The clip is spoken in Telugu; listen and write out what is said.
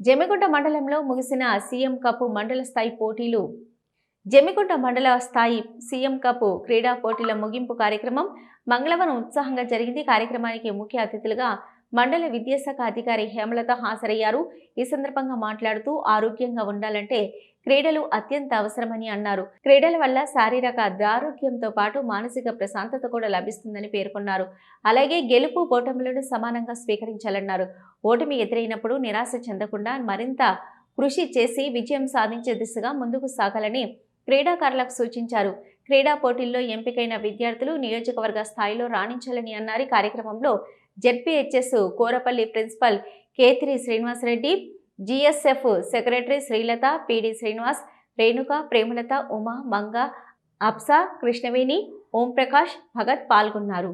జమిగుంట మండలంలో ముగిసిన సీఎం కప్ మండల స్థాయి పోటీలు. జమిగుంట మండల స్థాయి సీఎం కప్ క్రీడా పోటీల ముగింపు కార్యక్రమం మంగళవారం ఉత్సాహంగా జరిగింది. కార్యక్రమానికి ముఖ్య అతిథులుగా మండల విద్యాశాఖ అధికారి హేమలత హాజరయ్యారు. ఈ సందర్భంగా మాట్లాడుతూ ఆరోగ్యంగా ఉండాలంటే క్రీడలు అత్యంత అవసరమని అన్నారు. క్రీడల వల్ల శారీరక ఆరోగ్యంతో పాటు మానసిక ప్రశాంతత కూడా లభిస్తుందని పేర్కొన్నారు. అలాగే గెలుపు ఓటములను సమానంగా స్వీకరించాలన్నారు. ఓటమి ఎదురైనప్పుడు నిరాశ చెందకుండా మరింత కృషి చేసి విజయం సాధించే దిశగా ముందుకు సాగాలని క్రీడాకారులకు సూచించారు. క్రీడా పోటీల్లో ఎంపికైన విద్యార్థులు నియోజకవర్గ స్థాయిలో రాణించాలని అన్నారు. ఈ కార్యక్రమంలో ZPHS Korapalli principal Ketiri Srinivasareddy GSF secretary Srilatha PD Srinivas Renuka Premalatha Uma Manga Apsa Krishnaveni Omprakash Bhagat పాల్గొన్నారు.